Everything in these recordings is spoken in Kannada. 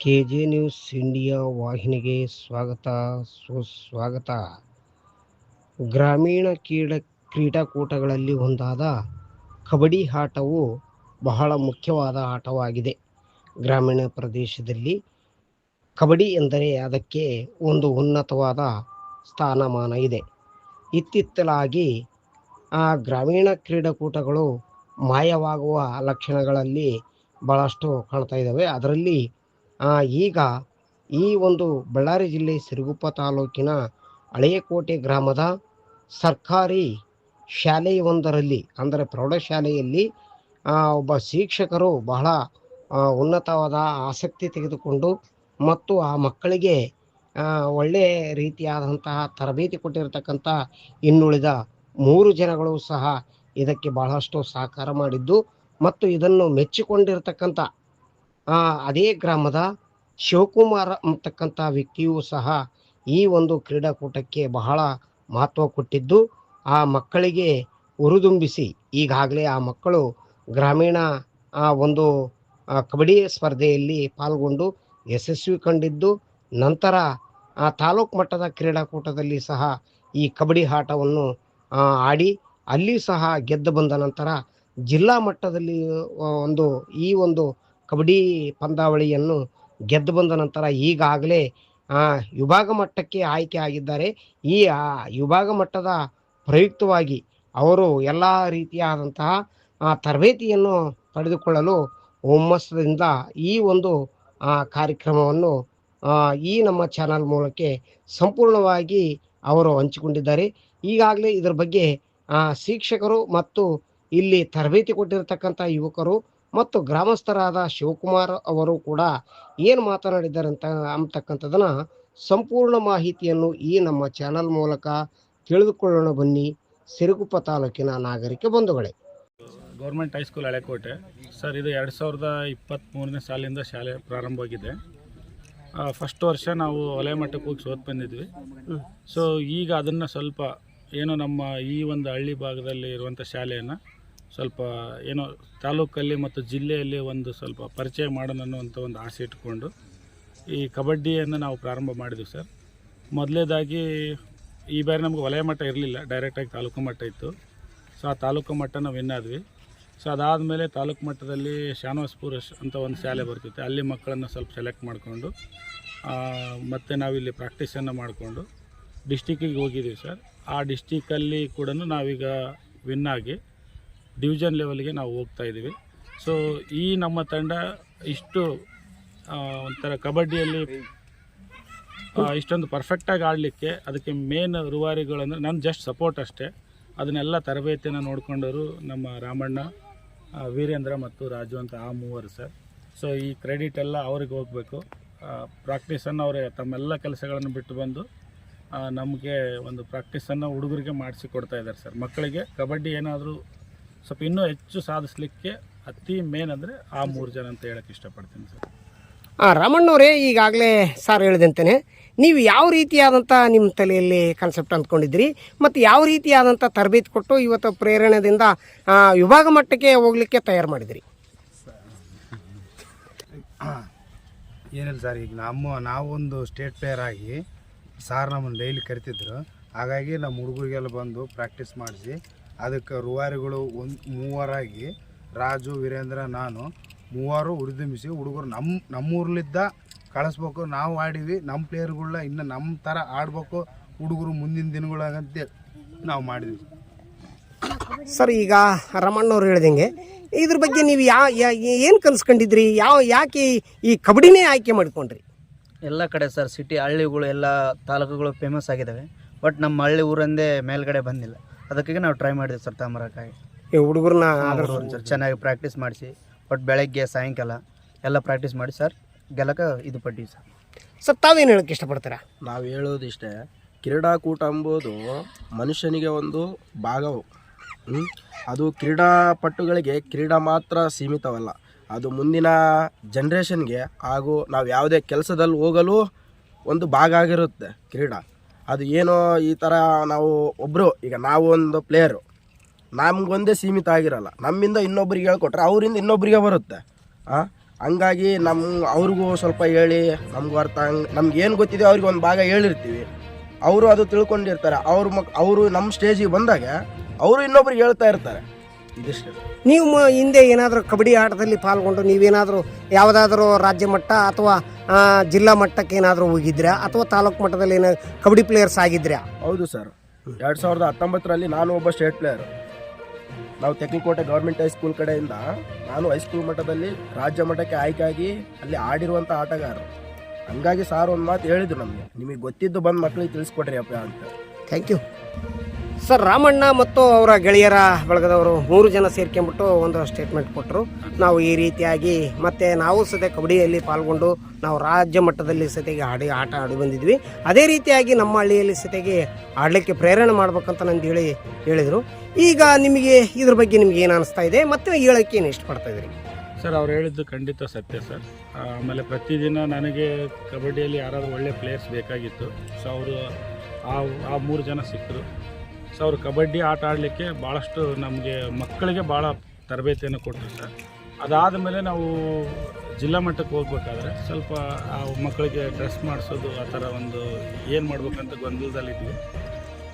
ಕೆ ಜೆ ನ್ಯೂಸ್ ಇಂಡಿಯಾ ವಾಹಿನಿಗೆ ಸ್ವಾಗತ, ಸುಸ್ವಾಗತ. ಗ್ರಾಮೀಣ ಕ್ರೀಡ, ಕ್ರೀಡಾಕೂಟಗಳಲ್ಲಿ ಒಂದಾದ ಕಬಡ್ಡಿ ಆಟವು ಬಹಳ ಮುಖ್ಯವಾದ ಆಟವಾಗಿದೆ. ಗ್ರಾಮೀಣ ಪ್ರದೇಶದಲ್ಲಿ ಕಬಡ್ಡಿ ಎಂದರೆ ಅದಕ್ಕೆ ಒಂದು ಉನ್ನತವಾದ ಸ್ಥಾನಮಾನ ಇದೆ. ಇತ್ತಿತ್ತಲಾಗಿ ಆ ಗ್ರಾಮೀಣ ಕ್ರೀಡಾಕೂಟಗಳು ಮಾಯವಾಗುವ ಲಕ್ಷಣಗಳಲ್ಲಿ ಭಾಳಷ್ಟು ಕಾಣ್ತಾ ಇದ್ದಾವೆ. ಅದರಲ್ಲಿ ಈಗ ಈ ಒಂದು ಬಳ್ಳಾರಿ ಜಿಲ್ಲೆ ಸಿರುಗುಪ್ಪ ತಾಲೂಕಿನ ಹಳೆಯಕೋಟೆ ಗ್ರಾಮದ ಸರ್ಕಾರಿ ಶಾಲೆಯೊಂದರಲ್ಲಿ, ಅಂದರೆ ಪ್ರೌಢಶಾಲೆಯಲ್ಲಿ ಒಬ್ಬ ಶಿಕ್ಷಕರು ಬಹಳ ಉನ್ನತವಾದ ಆಸಕ್ತಿ ತೆಗೆದುಕೊಂಡು ಮತ್ತು ಆ ಮಕ್ಕಳಿಗೆ ಒಳ್ಳೆಯ ರೀತಿಯಾದಂತಹ ತರಬೇತಿ ಕೊಟ್ಟಿರತಕ್ಕಂಥ ಇನ್ನುಳಿದ ಮೂರು ಜನಗಳು ಸಹ ಇದಕ್ಕೆ ಬಹಳಷ್ಟು ಸಹಕಾರ ಮಾಡಿದ್ದು ಮತ್ತು ಇದನ್ನು ಮೆಚ್ಚಿಕೊಂಡಿರತಕ್ಕಂಥ ಅದೇ ಗ್ರಾಮದ ಶಿವಕುಮಾರ ಅಂತಕ್ಕಂಥ ವ್ಯಕ್ತಿಯೂ ಸಹ ಈ ಒಂದು ಕ್ರೀಡಾಕೂಟಕ್ಕೆ ಬಹಳ ಮಹತ್ವ ಕೊಟ್ಟಿದ್ದು, ಆ ಮಕ್ಕಳಿಗೆ ಉರುದುಂಬಿಸಿ, ಈಗಾಗಲೇ ಆ ಮಕ್ಕಳು ಗ್ರಾಮೀಣ ಒಂದು ಕಬಡ್ಡಿ ಸ್ಪರ್ಧೆಯಲ್ಲಿ ಪಾಲ್ಗೊಂಡು ಯಶಸ್ವಿ ಕಂಡಿದ್ದು, ನಂತರ, ಆ, ತಾಲೂಕು ಮಟ್ಟದ ಕ್ರೀಡಾಕೂಟದಲ್ಲಿ ಸಹ ಈ ಕಬಡ್ಡಿ ಆಟವನ್ನು ಆಡಿ, ಅಲ್ಲಿ ಸಹ ಗೆದ್ದು ಬಂದ ನಂತರ ಜಿಲ್ಲಾ ಮಟ್ಟದಲ್ಲಿ ಒಂದು ಈ ಒಂದು ಕಬಡ್ಡಿ ಪಂದ್ಯಾವಳಿಯನ್ನು ಗೆದ್ದು ಬಂದ ನಂತರ ಈಗಾಗಲೇ ವಿಭಾಗ ಮಟ್ಟಕ್ಕೆ ಆಯ್ಕೆ ಆಗಿದ್ದಾರೆ. ಈ ವಿಭಾಗ ಮಟ್ಟದ ಪ್ರಯುಕ್ತವಾಗಿ ಅವರು ಎಲ್ಲ ರೀತಿಯಾದಂತಹ ತರಬೇತಿಯನ್ನು ಪಡೆದುಕೊಳ್ಳಲು ಹುಮ್ಮಸ್ಸದಿಂದ ಈ ಒಂದು ಕಾರ್ಯಕ್ರಮವನ್ನು ಈ ನಮ್ಮ ಚಾನಲ್ ಮೂಲಕ ಸಂಪೂರ್ಣವಾಗಿ ಅವರು ಹಂಚಿಕೊಂಡಿದ್ದಾರೆ. ಈಗಾಗಲೇ ಇದರ ಬಗ್ಗೆ ಶಿಕ್ಷಕರು ಮತ್ತು ಇಲ್ಲಿ ತರಬೇತಿ ಕೊಟ್ಟಿರತಕ್ಕಂಥ ಯುವಕರು ಮತ್ತು ಗ್ರಾಮಸ್ಥರಾದ ಶಿವಕುಮಾರ್ ಅವರು ಕೂಡ ಏನು ಮಾತನಾಡಿದ್ದಾರೆ ಅಂತ ಅಂತಕ್ಕಂಥದ್ದನ್ನ ಸಂಪೂರ್ಣ ಮಾಹಿತಿಯನ್ನು ಈ ನಮ್ಮ ಚಾನಲ್ ಮೂಲಕ ತಿಳಿದುಕೊಳ್ಳೋಣ ಬನ್ನಿ. ಸಿರುಗುಪ್ಪ ತಾಲೂಕಿನ ನಾಗರಿಕ ಬಂಧುಗಳೇ. Government high school Halekote. ಸರ್ ಇದು ಎರಡು ಸಾವಿರದ ಇಪ್ಪತ್ತ್ಮೂರನೇ ಸಾಲಿಂದ ಶಾಲೆ ಪ್ರಾರಂಭವಾಗಿದೆ ಫಸ್ಟ್ ವರ್ಷ ನಾವು ಒಲೆ ಮಟ್ಟಕ್ಕೆ ಹೋಗಿ ಸೋತ್ ಬಂದಿದ್ವಿ. ಸೊ ಈಗ ಅದನ್ನು ಸ್ವಲ್ಪ ಏನು ನಮ್ಮ ಈ ಒಂದು ಹಳ್ಳಿ ಭಾಗದಲ್ಲಿ ಇರುವಂಥ ಶಾಲೆಯನ್ನು ಸ್ವಲ್ಪ ಏನೋ ತಾಲೂಕಲ್ಲಿ ಮತ್ತು ಜಿಲ್ಲೆಯಲ್ಲಿ ಒಂದು ಸ್ವಲ್ಪ ಪರಿಚಯ ಮಾಡೋಣ ಅನ್ನುವಂಥ ಒಂದು ಆಸೆ ಇಟ್ಕೊಂಡು ಈ ಕಬಡ್ಡಿಯನ್ನು ನಾವು ಪ್ರಾರಂಭ ಮಾಡಿದ್ವಿ ಸರ್. ಮೊದಲೇದಾಗಿ ಈ ಬಾರಿ ನಮ್ಗೆ ವಲಯ ಮಟ್ಟ ಇರಲಿಲ್ಲ, ಡೈರೆಕ್ಟಾಗಿ ತಾಲೂಕು ಮಟ್ಟ ಇತ್ತು. ಸೊ ಆ ತಾಲೂಕು ನಾವು ವಿನ್ ಆದ್ವಿ. ಸೊ ಅದಾದಮೇಲೆ ತಾಲೂಕು ಮಟ್ಟದಲ್ಲಿ ಶಾನವಾಸ್ಪುರ ಅಂತ ಒಂದು ಶಾಲೆ ಬರ್ತಿತ್ತು. ಅಲ್ಲಿ ಮಕ್ಕಳನ್ನು ಸ್ವಲ್ಪ ಸೆಲೆಕ್ಟ್ ಮಾಡಿಕೊಂಡು ಮತ್ತು ನಾವಿಲ್ಲಿ ಪ್ರಾಕ್ಟೀಸನ್ನು ಮಾಡಿಕೊಂಡು ಡಿಸ್ಟಿಕ್ಕಿಗೆ ಹೋಗಿದ್ದೀವಿ ಸರ್. ಆ ಡಿಸ್ಟಿಕಲ್ಲಿ ಕೂಡ ನಾವೀಗ ವಿನ್ನಾಗಿ ಡಿವಿಷನ್ ಲೆವೆಲ್ಗೆ ನಾವು ಹೋಗ್ತಾ ಇದ್ದೀವಿ. ಸೊ ಈ ನಮ್ಮ ತಂಡ ಇಷ್ಟು ಒಂಥರ ಕಬಡ್ಡಿಯಲ್ಲಿ ಇಷ್ಟೊಂದು ಪರ್ಫೆಕ್ಟಾಗಿ ಆಡಲಿಕ್ಕೆ ಅದಕ್ಕೆ ಮೇನ್ ರೂವಾರಿಗಳಂದರೆ ನನ್ನ ಜಸ್ಟ್ ಸಪೋರ್ಟ್ ಅಷ್ಟೇ. ಅದನ್ನೆಲ್ಲ ತರಬೇತಿಯನ್ನು ನೋಡಿಕೊಂಡವರು ನಮ್ಮ ರಾಮಣ್ಣ ವೀರೇಂದ್ರ ಮತ್ತು ರಾಜು ಅಂತ ಆ ಮೂವರು ಸರ್. ಸೊ ಈ ಕ್ರೆಡಿಟ್ ಎಲ್ಲ ಅವ್ರಿಗೆ ಹೋಗಬೇಕು. ಪ್ರಾಕ್ಟೀಸನ್ನು ಅವರೇ ತಮ್ಮೆಲ್ಲ ಕೆಲಸಗಳನ್ನು ಬಿಟ್ಟು ಬಂದು ನಮಗೆ ಒಂದು ಪ್ರಾಕ್ಟೀಸನ್ನು ಹುಡುಗರಿಗೆ ಮಾಡಿಸಿ ಕೊಡ್ತಾ ಇದ್ದಾರೆ ಸರ್. ಮಕ್ಕಳಿಗೆ ಕಬಡ್ಡಿ ಏನಾದರೂ ಸ್ವಲ್ಪ ಇನ್ನೂ ಹೆಚ್ಚು ಸಾಧಿಸಲಿಕ್ಕೆ ಅತಿ ಮೇನ್ ಅಂದರೆ ಆ ಮೂರು ಜನ ಅಂತ ಹೇಳಕ್ಕೆ ಇಷ್ಟಪಡ್ತೀನಿ ಸರ್. ಹಾಂ ರಾಮಣ್ಣವರೇ ಈಗಾಗಲೇ ಸರ್ ಹೇಳಿದಂತೆಯೇ ನೀವು ಯಾವ ರೀತಿಯಾದಂಥ ನಿಮ್ಮ ತಲೆಯಲ್ಲಿ ಕಾನ್ಸೆಪ್ಟ್ ಅಂದ್ಕೊಂಡಿದ್ರಿ ಮತ್ತು ಯಾವ ರೀತಿಯಾದಂಥ ತರಬೇತಿ ಕೊಟ್ಟು ಇವತ್ತು ಪ್ರೇರಣೆದಿಂದ ವಿಭಾಗ ಮಟ್ಟಕ್ಕೆ ಹೋಗಲಿಕ್ಕೆ ತಯಾರು ಮಾಡಿದ್ರಿ ಏನಿಲ್ಲ ಸರ್ ಈಗ ನಮ್ಮ ನಾವೊಂದು ಸ್ಟೇಟ್ ಪ್ಲೇಯರ್ ಆಗಿ ಸಾರ್ ನಮ್ಮನ್ನು ಡೈಲಿ ಕರಿತಿದ್ರು. ಹಾಗಾಗಿ ನಮ್ಮ ಹುಡುಗರಿಗೆಲ್ಲ ಬಂದು ಪ್ರಾಕ್ಟೀಸ್ ಮಾಡಿಸಿ ಅದಕ್ಕೆ ರೂವಾರಿಗಳು ಒಂದು ಮೂವರಾಗಿ ರಾಜು ವೀರೇಂದ್ರ ನಾನು ಮೂವರು ಹುರಿದುಂಬಿಸಿ ಹುಡುಗರು. ನಮ್ಮ ನಮ್ಮೂರ್ಲಿದ್ದ ಕಳಿಸ್ಬೇಕು ನಾವು ಆಡೀವಿ ನಮ್ಮ ಪ್ಲೇಯರ್ಗಳನ್ನ ಇನ್ನು ನಮ್ಮ ಥರ ಆಡಬೇಕು ಹುಡುಗರು ಮುಂದಿನ ದಿನಗಳಾಗಂತೆ ನಾವು ಮಾಡಿದ್ವಿ. ಸರ್ ಈಗ ರಮಣ್ಣವ್ರು ಹೇಳ್ದಂಗೆ ಇದ್ರ ಬಗ್ಗೆ ನೀವು ಯಾವ ಏನು ಕಲಿಸ್ಕೊಂಡಿದ್ರಿ? ಯಾವ ಯಾಕೆ ಈ ಕಬಡ್ಡಿನೇ ಆಯ್ಕೆ ಮಾಡ್ಕೊಂಡ್ರಿ? ಎಲ್ಲ ಕಡೆ ಸರ್ ಸಿಟಿ ಹಳ್ಳಿಗಳು ಎಲ್ಲ ತಾಲೂಕುಗಳು ಫೇಮಸ್ ಆಗಿದ್ದಾವೆ ಬಟ್ ನಮ್ಮ ಹಳ್ಳಿ ಊರಂದೇ ಮೇಲ್ಗಡೆ ಬಂದಿಲ್ಲ. ಅದಕ್ಕಾಗಿ ನಾವು ಟ್ರೈ ಮಾಡಿದ್ವಿ ಸರ್ ತಾಮರಕಾಯಿ. ಈ ಹುಡುಗರನ್ನ ಸರ್ ಚೆನ್ನಾಗಿ ಪ್ರಾಕ್ಟೀಸ್ ಮಾಡಿಸಿ ಬಟ್ ಬೆಳಗ್ಗೆ ಸಾಯಂಕಾಲ ಎಲ್ಲ ಪ್ರಾಕ್ಟೀಸ್ ಮಾಡಿ ಸರ್ ಗೆಲ್ಲಕ್ಕೆ ಇದು ಪಟ್ಟಿವಿ ಸರ್. ಸರ್ ತಾವೇನು ಹೇಳಕ್ಕೆ ಇಷ್ಟಪಡ್ತೀರಾ? ನಾವು ಹೇಳೋದಿಷ್ಟೇ ಕ್ರೀಡಾಕೂಟ ಎಂಬುದು ಮನುಷ್ಯನಿಗೆ ಒಂದು ಭಾಗವು. ಹ್ಮ್? ಅದು ಕ್ರೀಡಾಪಟುಗಳಿಗೆ ಕ್ರೀಡಾ ಮಾತ್ರ ಸೀಮಿತವಲ್ಲ. ಅದು ಮುಂದಿನ ಜನ್ರೇಷನ್ಗೆ ಹಾಗೂ ನಾವು ಯಾವುದೇ ಕೆಲಸದಲ್ಲಿ ಹೋಗಲು ಒಂದು ಭಾಗ ಆಗಿರುತ್ತೆ ಕ್ರೀಡಾ. ಅದು ಏನೋ ಈ ಥರ ನಾವು ಒಬ್ಬರು ಈಗ ನಾವು ಒಂದು ಪ್ಲೇಯರು ನಮಗೊಂದೇ ಸೀಮಿತ ಆಗಿರಲ್ಲ. ನಮ್ಮಿಂದ ಇನ್ನೊಬ್ರಿಗೆ ಹೇಳ್ಕೊಟ್ರೆ ಅವರಿಂದ ಇನ್ನೊಬ್ಬರಿಗೆ ಬರುತ್ತೆ. ಆ? ಹಂಗಾಗಿ ನಮ್ಮ ಅವ್ರಿಗೂ ಸ್ವಲ್ಪ ಹೇಳಿ, ನಮ್ಗೆ ಅರ್ಥ ಹಂಗೆ ನಮ್ಗೆ ಏನು ಗೊತ್ತಿದೆ ಅವ್ರಿಗೆ ಒಂದು ಭಾಗ ಹೇಳಿರ್ತೀವಿ. ಅವರು ಅದು ತಿಳ್ಕೊಂಡಿರ್ತಾರೆ. ಅವ್ರ ಮಕ್, ಅವರು ನಮ್ಮ ಸ್ಟೇಜಿಗೆ ಬಂದಾಗ, ಅವರು ಇನ್ನೊಬ್ರಿಗೆ ಹೇಳ್ತಾ ಇರ್ತಾರೆ. ನೀವು ಮ- ಹಿಂದೆ ಏನಾದರೂ ಕಬಡ್ಡಿ ಆಟದಲ್ಲಿ ಪಾಲ್ಗೊಂಡು ನೀವೇನಾದರೂ ಯಾವುದಾದ್ರೂ ರಾಜ್ಯ ಮಟ್ಟ ಅಥವಾ ಆ, ಜಿಲ್ಲಾ ಮಟ್ಟಕ್ಕೆ ಏನಾದರೂ ಹೋಗಿದ್ರಾ? ಅಥವಾ ತಾಲೂಕು ಮಟ್ಟದಲ್ಲಿ ಏನೋ ಕಬಡ್ಡಿ ಪ್ಲೇಯರ್ಸ್ ಆಗಿದ್ರಾ? ಹೌದು ಸರ್. ಎರಡು ಸಾವಿರದ ಹತ್ತೊಂಬತ್ತರಲ್ಲಿ ನಾನು ಒಬ್ಬ ಸ್ಟೇಟ್ ಪ್ಲೇಯರ್ ನಾವು ತೆಕ್ಕಲಕೋಟೆ ಗೌರ್ಮೆಂಟ್ ಹೈಸ್ಕೂಲ್ ಕಡೆಯಿಂದ ನಾನು ಹೈಸ್ಕೂಲ್ ಮಟ್ಟದಲ್ಲಿ ರಾಜ್ಯ ಮಟ್ಟಕ್ಕೆ ಆಯ್ಕೆಯಾಗಿ ಅಲ್ಲಿ ಆಡಿರುವಂಥ ಆಟಗಾರರು. ಹಂಗಾಗಿ ಸಾರ್ ಒಂದು ಮಾತು ಹೇಳಿದ್ರು ನಮಗೆ. ನಿಮಗೆ ಗೊತ್ತಿದ್ದು ಬಂದು ಮಕ್ಕಳಿಗೆ ತಿಳಿಸ್ಕೊಡ್ರಿ ಅಪ್ಪ ಅಂತ. ಥ್ಯಾಂಕ್ ಯು ಸರ್, ರಾಮಣ್ಣ ಮತ್ತು ಅವರ ಗೆಳೆಯರ ಬಳಗದವರು ಮೂರು ಜನ ಸೇರ್ಕೊಂಡ್ಬಿಟ್ಟು ಒಂದು ಸ್ಟೇಟ್ಮೆಂಟ್ ಕೊಟ್ಟರು ನಾವು ಈ ರೀತಿಯಾಗಿ ಮತ್ತೆ ನಾವು ಸದ್ಯ ಕಬಡ್ಡಿಯಲ್ಲಿ ಪಾಲ್ಗೊಂಡು ನಾವು ರಾಜ್ಯ ಮಟ್ಟದಲ್ಲಿ ಸತೆಗೆ ಆಡಿ, ಆಟ ಆಡಿ ಬಂದಿದ್ವಿ. ಅದೇ ರೀತಿಯಾಗಿ ನಮ್ಮ ಹಳ್ಳಿಯಲ್ಲಿ ಸತೆಗೆ ಆಡಲಿಕ್ಕೆ ಪ್ರೇರಣೆ ಮಾಡ್ಬೇಕಂತ ನಂದು ಹೇಳಿ, ಹೇಳಿದರು. ಈಗ ನಿಮಗೆ ಇದ್ರ ಬಗ್ಗೆ ನಿಮ್ಗೆ ಏನು ಅನಿಸ್ತಾ ಇದೆ? ಮತ್ತು ಹೇಳೋಕ್ಕೆ ಏನು ಇಷ್ಟಪಡ್ತಾ ಇದ್ರಿ ಸರ್, ಅವ್ರು ಹೇಳಿದ್ದು ಖಂಡಿತ ಸತ್ಯ ಸರ್. ಆಮೇಲೆ ಪ್ರತಿದಿನ ನನಗೆ ಕಬಡ್ಡಿಯಲ್ಲಿ ಯಾರಾದರೂ ಒಳ್ಳೆ ಪ್ಲೇಯರ್ಸ್ ಬೇಕಾಗಿತ್ತು. ಸೊ ಅವರು ಆ ಆ ಮೂರು ಜನ ಸಿಕ್ಕರು ಸೊ ಅವರು ಕಬಡ್ಡಿ ಆಟ ಆಡಲಿಕ್ಕೆ ಭಾಳಷ್ಟು ನಮಗೆ ಮಕ್ಕಳಿಗೆ ಭಾಳ ತರಬೇತಿಯನ್ನು ಕೊಟ್ಟರು ಸರ್ ಅದಾದ ಮೇಲೆ ನಾವು ಜಿಲ್ಲಾ ಮಟ್ಟಕ್ಕೆ ಹೋಗ್ಬೇಕಾದ್ರೆ ಸ್ವಲ್ಪ ಆ ಮಕ್ಕಳಿಗೆ ಡ್ರೆಸ್ ಮಾಡಿಸೋದು ಆ ಥರ ಒಂದು ಏನು ಮಾಡ್ಬೇಕಂತ ಗೊಂದಲದಲ್ಲಿದ್ವಿ.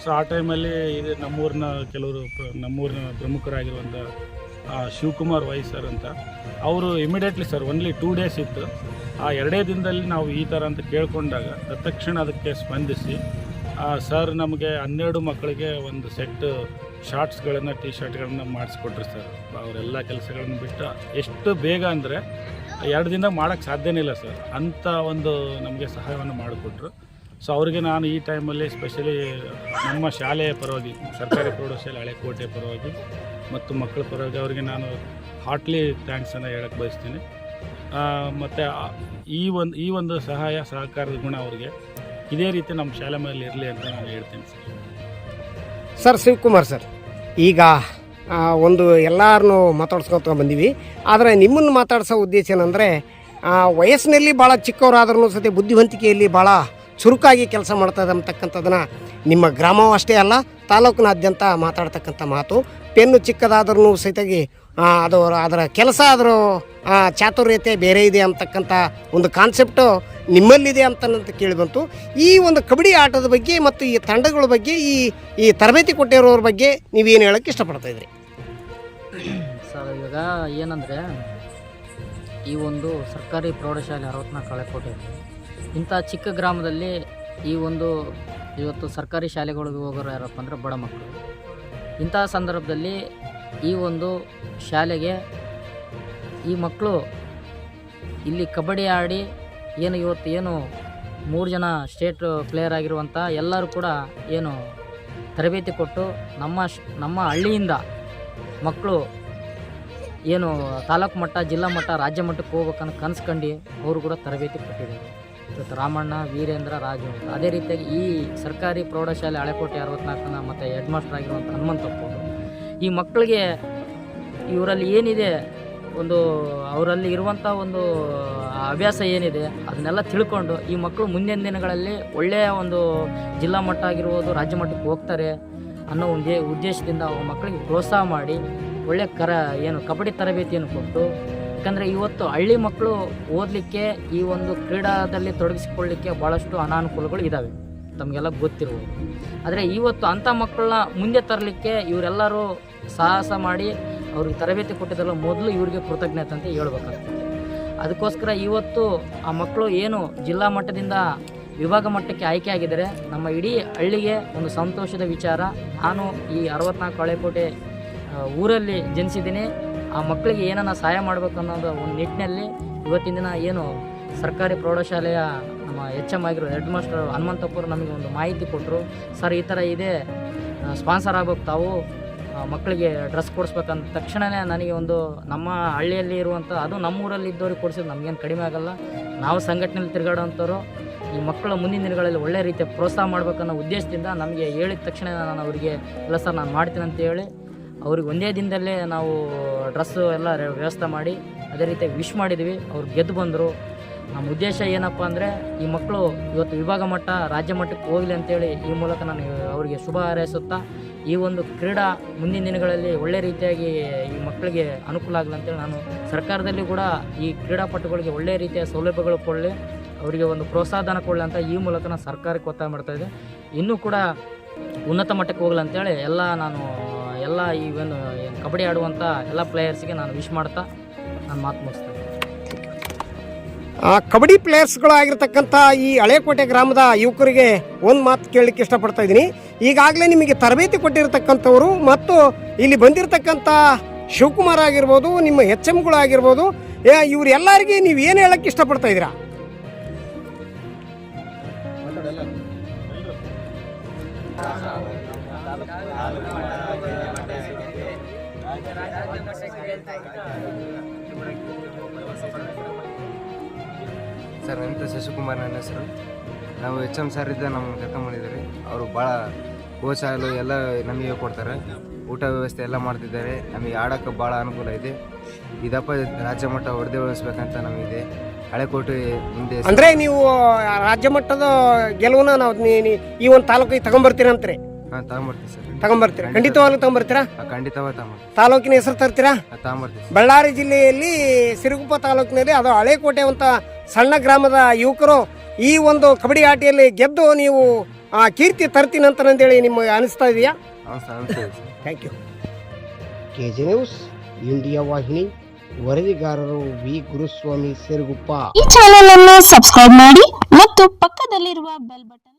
ಸೊ ಆ ಟೈಮಲ್ಲಿ ಇದು ನಮ್ಮೂರಿನ ಕೆಲವರು ನಮ್ಮೂರಿನ ಪ್ರಮುಖರಾಗಿರುವಂಥ ಶಿವಕುಮಾರ್ ವೈ ಸರ್ ಅಂತ, ಅವರು immediately sir only two days ಇತ್ತು. ಆ ಎರಡೇ ದಿನದಲ್ಲಿ ನಾವು ಈ ಥರ ಅಂತ ಕೇಳಿಕೊಂಡಾಗ ತಕ್ಷಣ ಅದಕ್ಕೆ ಸ್ಪಂದಿಸಿ ಸರ್, ನಮಗೆ ಹನ್ನೆರಡು ಮಕ್ಕಳಿಗೆ ಒಂದು ಸೆಟ್ ಶಾರ್ಟ್ಸ್ಗಳನ್ನು ಟಿ ಶರ್ಟ್ಗಳನ್ನು ಮಾಡಿಸ್ಕೊಟ್ರು ಸರ್. ಅವರೆಲ್ಲ ಕೆಲಸಗಳನ್ನು ಬಿಟ್ಟು ಎಷ್ಟು ಬೇಗ ಅಂದರೆ ಎರಡು ದಿನ ಮಾಡೋಕ್ಕೆ ಸಾಧ್ಯನೇ ಇಲ್ಲ ಸರ್. ಅಂಥ ಒಂದು ನಮಗೆ ಸಹಾಯವನ್ನು ಮಾಡಿಕೊಟ್ರು. ಸೊ ಅವರಿಗೆ ನಾನು ಈ ಟೈಮಲ್ಲಿ ಸ್ಪೆಷಲಿ ನಮ್ಮ ಶಾಲೆಯ ಪರವಾಗಿ, ಸರ್ಕಾರಿ ಪ್ರೌಢಶಾಲೆ ಹಳೆಕೋಟೆ ಪರವಾಗಿ ಮತ್ತು ಮಕ್ಕಳ ಪರವಾಗಿ ಅವರಿಗೆ ನಾನು ಹಾರ್ಟ್ಲಿ ಥ್ಯಾಂಕ್ಸನ್ನು ಹೇಳಕ್ಕೆ ಬಯಸ್ತೀನಿ. ಮತ್ತು ಈ ಒಂದು ಈ ಒಂದು ಸಹಾಯ, ಸಹಕಾರದ ಗುಣ ಅವರಿಗೆ. ಇದೇ ರೀತಿ ನಮ್ಮ ಶಾಲೆ ಮೇಲೆ ಇರಲಿ ಅಂತ ನಾನು ಹೇಳ್ತೀನಿ ಸರ್. ಸರ್, ಶಿವಕುಮಾರ್ ಸರ್, ಈಗ ಒಂದು ಎಲ್ಲರನ್ನೂ ಮಾತಾಡ್ಸ್ಕೊತ ಬಂದೀವಿ. ಆದರೆ ನಿಮ್ಮನ್ನು ಮಾತಾಡ್ಸೋ ಉದ್ದೇಶ ಏನಂದರೆ ವಯಸ್ಸಿನಲ್ಲಿ ಭಾಳ ಚಿಕ್ಕವರಾದ್ರೂ ಸತಿ ಬುದ್ಧಿವಂತಿಕೆಯಲ್ಲಿ ಭಾಳ ಚುರುಕಾಗಿ ಕೆಲಸ ಮಾಡ್ತದೆ ಅಂತಕ್ಕಂಥದ್ದನ್ನು ನಿಮ್ಮ ಗ್ರಾಮವೂ ಅಷ್ಟೇ ಅಲ್ಲ, ತಾಲೂಕಿನಾದ್ಯಂತ ಮಾತಾಡ್ತಕ್ಕಂಥ ಮಾತು. ಪೆನ್ನು ಚಿಕ್ಕದಾದ್ರೂ ಸಹಿತಾಗಿ ಅದು ಅದರ ಕೆಲಸ ಆದರೂ ಚಾತುರ್ಯತೆ ಬೇರೆ ಇದೆ ಅಂತಕ್ಕಂಥ ಒಂದು ಕಾನ್ಸೆಪ್ಟು ನಿಮ್ಮಲ್ಲಿದೆ ಅಂತ ಕೇಳಿ ಬಂತು. ಈ ಒಂದು ಕಬಡ್ಡಿ ಆಟದ ಬಗ್ಗೆ ಮತ್ತು ಈ ತಂಡಗಳ ಬಗ್ಗೆ, ಈ ಈ ತರಬೇತಿ ಕೊಟ್ಟಿರೋರ ಬಗ್ಗೆ ನೀವೇನು ಹೇಳಕ್ಕೆ ಇಷ್ಟಪಡ್ತಾ ಇದ್ರಿ? ಸರ್, ಇವಾಗ ಏನಂದರೆ, ಈ ಒಂದು ಸರ್ಕಾರಿ ಪ್ರೌಢಶಾಲೆ ಅರವತ್ನಾಲ್ಕು ಕೊಟ್ಟಿದೆ ಇಂಥ ಚಿಕ್ಕ ಗ್ರಾಮದಲ್ಲಿ ಈ ಒಂದು ಇವತ್ತು ಸರ್ಕಾರಿ ಶಾಲೆಗಳಿಗೆ ಹೋಗೋರು ಯಾರಪ್ಪ ಅಂದರೆ ಬಡ ಮಕ್ಕಳು. ಇಂಥ ಸಂದರ್ಭದಲ್ಲಿ ಈ ಒಂದು ಶಾಲೆಗೆ ಈ ಮಕ್ಕಳು ಇಲ್ಲಿ ಕಬಡ್ಡಿ ಆಡಿ ಏನು ಇವತ್ತು ಏನು ಮೂರು ಜನ ಸ್ಟೇಟ್ ಪ್ಲೇಯರ್ ಆಗಿರುವಂಥ ಎಲ್ಲರೂ ಕೂಡ ಏನು ತರಬೇತಿ ಕೊಟ್ಟು ನಮ್ಮ ನಮ್ಮ ಹಳ್ಳಿಯಿಂದ ಮಕ್ಕಳು ಏನು ತಾಲೂಕು ಮಟ್ಟ, ಜಿಲ್ಲಾ ಮಟ್ಟ, ರಾಜ್ಯ ಮಟ್ಟಕ್ಕೆ ಹೋಗ್ಬೇಕನ್ನೋ ಕನಸು ಕಂಡು ಅವರು ಕೂಡ ತರಬೇತಿ ಕೊಟ್ಟಿದ್ದಾರೆ. ಇವತ್ತು ರಾಮಣ್ಣ, ವೀರೇಂದ್ರ, ರಾಜು ಅದೇ ರೀತಿಯಾಗಿ ಈ ಸರ್ಕಾರಿ ಪ್ರೌಢಶಾಲೆ ಹಳೆಕೋಟೆ ಅರವತ್ನಾಲ್ಕನ ಮತ್ತು ಹೆಡ್ ಮಾಸ್ಟರ್ ಆಗಿರುವಂಥ ಹನುಮಂತಪ್ಪ ಈ ಮಕ್ಕಳಿಗೆ ಇವರಲ್ಲಿ ಏನಿದೆ, ಒಂದು ಅವರಲ್ಲಿ ಇರುವಂಥ ಒಂದು ಹವ್ಯಾಸ ಏನಿದೆ, ಅದನ್ನೆಲ್ಲ ತಿಳ್ಕೊಂಡು ಈ ಮಕ್ಕಳು ಮುಂದಿನ ದಿನಗಳಲ್ಲಿ ಒಳ್ಳೆಯ ಒಂದು ಜಿಲ್ಲಾ ಮಟ್ಟ ಆಗಿರ್ಬೋದು, ರಾಜ್ಯ ಮಟ್ಟಕ್ಕೆ ಹೋಗ್ತಾರೆ ಅನ್ನೋ ಒಂದು ಉದ್ದೇಶದಿಂದ ಅವ್ರ ಮಕ್ಕಳಿಗೆ ಪ್ರೋತ್ಸಾಹ ಮಾಡಿ ಒಳ್ಳೆಯ ಕರ, ಏನು ಕಬಡ್ಡಿ ತರಬೇತಿಯನ್ನು ಕೊಟ್ಟು, ಯಾಕಂದರೆ ಇವತ್ತು ಹಳ್ಳಿ ಮಕ್ಕಳು ಓದಲಿಕ್ಕೆ ಈ ಒಂದು ಕ್ರೀಡಾದಲ್ಲಿ ತೊಡಗಿಸಿಕೊಳ್ಳಲಿಕ್ಕೆ ಭಾಳಷ್ಟು ಅನಾನುಕೂಲಗಳು ಇದ್ದಾವೆ ತಮಗೆಲ್ಲ ಗೊತ್ತಿರ್ಬೋದು. ಆದರೆ ಇವತ್ತು ಅಂಥ ಮಕ್ಕಳನ್ನ ಮುಂದೆ ತರಲಿಕ್ಕೆ ಇವರೆಲ್ಲರೂ ಸಾಹಸ ಮಾಡಿ ಅವ್ರಿಗೆ ತರಬೇತಿ ಕೊಟ್ಟಿದ್ದಲ್ಲ ಮೊದಲು ಇವರಿಗೆ ಕೃತಜ್ಞತೆ ಅಂತ ಹೇಳ್ಬೇಕಾಗ್ತದೆ. ಅದಕ್ಕೋಸ್ಕರ ಇವತ್ತು ಆ ಮಕ್ಕಳು ಏನು ಜಿಲ್ಲಾ ಮಟ್ಟದಿಂದ ವಿಭಾಗ ಮಟ್ಟಕ್ಕೆ ಆಯ್ಕೆ ಆಗಿದ್ದಾರೆ, ನಮ್ಮ ಇಡೀ ಹಳ್ಳಿಗೆ ಒಂದು ಸಂತೋಷದ ವಿಚಾರ. ನಾನು ಈ ಅರವತ್ನಾಲ್ಕು ಹಳೆಕೋಟೆ ಊರಲ್ಲಿ ಜನಿಸಿದ್ದೀನಿ. ಆ ಮಕ್ಕಳಿಗೆ ಏನನ್ನ ಸಹಾಯ ಮಾಡಬೇಕು ಅನ್ನೋದು ಒಂದು ನಿಟ್ಟಿನಲ್ಲಿ ಇವತ್ತಿನ ದಿನ ಏನು ಸರ್ಕಾರಿ ಪ್ರೌಢಶಾಲೆಯ ನಮ್ಮ ಎಚ್ ಎಂ ಆಗಿರೋ ಹೆಡ್ ಮಾಸ್ಟರ್ ಹನುಮಂತಪ್ಪರು ನಮಗೆ ಒಂದು ಮಾಹಿತಿ ಕೊಟ್ಟರು. ಸರ್, ಈ ಥರ ಇದೆ. ಸ್ಪಾನ್ಸರ್ ಆಗಬೇಕು ತಾವು ಮಕ್ಕಳಿಗೆ ಡ್ರೆಸ್ ಕೊಡಿಸ್ಬೇಕಂದ ತಕ್ಷಣವೇ ನನಗೆ ಒಂದು ನಮ್ಮ ಹಳ್ಳಿಯಲ್ಲಿ ಇರುವಂಥ, ಅದು ನಮ್ಮೂರಲ್ಲಿ ಇದ್ದವ್ರಿಗೆ ಕೊಡಿಸಿದ್ರೆ ನಮಗೇನು ಕಡಿಮೆ ಆಗಲ್ಲ. ನಾವು ಸಂಘಟನೆಯಲ್ಲಿ ತಿರುಗಾಡೋಂಥವ್ರು ಈ ಮಕ್ಕಳ ಮುಂದಿನ ದಿನಗಳಲ್ಲಿ ಒಳ್ಳೆ ರೀತಿಯ ಪ್ರೋತ್ಸಾಹ ಮಾಡಬೇಕನ್ನೋ ಉದ್ದೇಶದಿಂದ ನಮಗೆ ಹೇಳಿದ ತಕ್ಷಣ ನಾನು ಅವರಿಗೆ, ಇಲ್ಲ ಸರ್, ನಾನು ಮಾಡ್ತೀನಿ ಅಂತ ಹೇಳಿ, ಅವ್ರಿಗೆ ಒಂದೇ ದಿನದಲ್ಲೇ ನಾವು ಡ್ರೆಸ್ಸು ಎಲ್ಲ ವ್ಯವಸ್ಥೆ ಮಾಡಿ, ಅದೇ ರೀತಿಯಾಗಿ ವಿಶ್ ಮಾಡಿದ್ವಿ. ಅವ್ರು ಗೆದ್ದು ಬಂದರು. ನಮ್ಮ ಉದ್ದೇಶ ಏನಪ್ಪ ಅಂದರೆ ಈ ಮಕ್ಕಳು ಇವತ್ತು ವಿಭಾಗ ಮಟ್ಟ, ರಾಜ್ಯ ಮಟ್ಟಕ್ಕೆ ಹೋಗಲಿ ಅಂತೇಳಿ ಈ ಮೂಲಕ ನಾನು ಅವರಿಗೆ ಶುಭ ಹಾರೈಸುತ್ತಾ, ಈ ಒಂದು ಕ್ರೀಡಾ ಮುಂದಿನ ದಿನಗಳಲ್ಲಿ ಒಳ್ಳೆ ರೀತಿಯಾಗಿ ಈ ಮಕ್ಕಳಿಗೆ ಅನುಕೂಲ ಆಗಲಿ ಅಂತೇಳಿ ನಾನು ಸರ್ಕಾರದಲ್ಲಿ ಕೂಡ ಈ ಕ್ರೀಡಾಪಟುಗಳಿಗೆ ಒಳ್ಳೆಯ ರೀತಿಯ ಸೌಲಭ್ಯಗಳು ಕೊಡಲಿ, ಅವರಿಗೆ ಒಂದು ಪ್ರೋತ್ಸಾಹನ ಕೊಡಲಿ ಅಂತ ಈ ಮೂಲಕ ನಾನು ಸರ್ಕಾರಕ್ಕೆ ಒತ್ತಾಯ ಮಾಡ್ತಾ ಇದ್ದೆ. ಇನ್ನೂ ಕೂಡ ಉನ್ನತ ಮಟ್ಟಕ್ಕೆ ಹೋಗಲಿ ಅಂತೇಳಿ ಎಲ್ಲ ನಾನು, ಎಲ್ಲ ಈ ಒಂದು ಕಬಡ್ಡಿ ಆಡುವಂಥ ಎಲ್ಲ ಪ್ಲೇಯರ್ಸಿಗೆ ನಾನು ವಿಶ್ ಮಾಡ್ತಾ ನಾನು ಮಾತು ಮುಗಿಸ್ತೇನೆ. ಕಬಡ್ಡಿ ಪ್ಲೇಯರ್ಸ್ಗಳು ಆಗಿರ್ತಕ್ಕಂಥ ಈ ಹಳೇಕೋಟೆ ಗ್ರಾಮದ ಯುವಕರಿಗೆ ಒಂದು ಮಾತು ಕೇಳಲಿಕ್ಕೆ ಇಷ್ಟಪಡ್ತಾ ಇದ್ದೀನಿ. ಈಗಾಗಲೇ ನಿಮಗೆ ತರಬೇತಿ ಕೊಟ್ಟಿರತಕ್ಕಂಥವರು ಮತ್ತು ಇಲ್ಲಿ ಬಂದಿರತಕ್ಕಂಥ ಶಿವಕುಮಾರ್ ಆಗಿರ್ಬೋದು, ನಿಮ್ಮ ಎಚ್ ಎಮ್ಗಳು ಆಗಿರ್ಬೋದು ಇವರೆಲ್ಲರಿಗೆ ನೀವು ಏನು ಹೇಳಕ್ಕೆ ಇಷ್ಟಪಡ್ತಾ ಇದ್ದೀರಾ? ಸರ್ ನನ್ನ ಹೆಸರು ಶಶಿಕುಮಾರ್ ನನ್ನ ಹೆಸರು. ನಾವು ಎಚ್ ಎಂ ಸರ್ ಇದ್ದ ನಮ್ಮ ಕರ್ಕೊಂಬಂದಿದ್ದಾರೆ ಅವರು ಭಾಳ ಆಗಲು ಎಲ್ಲ ನಮಗೆ ಕೊಡ್ತಾರೆ. ಊಟ ವ್ಯವಸ್ಥೆ ಎಲ್ಲ ಮಾಡ್ತಿದ್ದಾರೆ. ನಮಗೆ ಆಡೋಕ್ಕೆ ಭಾಳ ಅನುಕೂಲ ಇದೆ. ಇದಪ್ಪ ರಾಜ್ಯ ಮಟ್ಟ ಹೊಡೆದೇ ಉಳಿಸ್ಬೇಕಂತ ನಮಗಿದೆ. ಹಳೆಕೋಟೆ ಮುಂದೆ ಅಂದರೆ ನೀವು ರಾಜ್ಯ ಮಟ್ಟದ ಗೆಲುವನ್ನ ನಾವು ಈ ಒಂದು ತಾಲೂಕಿಗೆ ತಗೊಂಡ್ಬರ್ತೀರಂತ್ರಿ ಹಾಂ ತಗೊಂಬರ್ತೀವಿ ಸರ್. ತಗೊಂಬರ್ತೀರಾ? ಖಂಡಿತವಾಗ್ಲೂ ತಗೊಂಬರ್ತೀರಾ? ಹಾಂ, ಖಂಡಿತವಾಗಿ ತಗೊಂಬರ್ತೀವಿ ತಾಲೂಕಿನ ಹೆಸರು ತರ್ತೀರಾ? ಹಾಂ, ತಗೊಂಬರ್ತೀವಿ ಸರ್. ಬಳ್ಳಾರಿ ಜಿಲ್ಲೆಯಲ್ಲಿ ಸಿರುಗುಪ್ಪ ತಾಲೂಕಿನಲ್ಲಿ ಅದು ಹಳೆಕೋಟೆ ಅಂತ ಸಣ್ಣ ಗ್ರಾಮದ ಯುವಕರು ಈ ಒಂದು ಕಬಡ್ಡಿ ಆಟಿಯಲ್ಲಿ ಗೆದ್ದು ನೀವು ಆ, ಕೀರ್ತಿ ತರ್ತೀನಿ ಅಂತ ಅಂತೇಳಿ ನಿಮಗೆ ಅನಿಸ್ತಾ ಇದೆಯಾ? ಹಾಂ ಸರ್ ಅನ್ಸ್ತೇವೆ sir. Thank you K G news India ವಾಹಿನಿ ವರದಿಗಾರರು ವಿ. ಗುರುಸ್ವಾಮಿ ಸಿರುಗುಪ್ಪ. ಈ ಚಾನೆಲ್ ಅನ್ನು ಸಬ್ಸ್ಕ್ರೈಬ್ ಮಾಡಿ ಮತ್ತು ಪಕ್ಕದಲ್ಲಿರುವ ಬೆಲ್ ಬಟನ್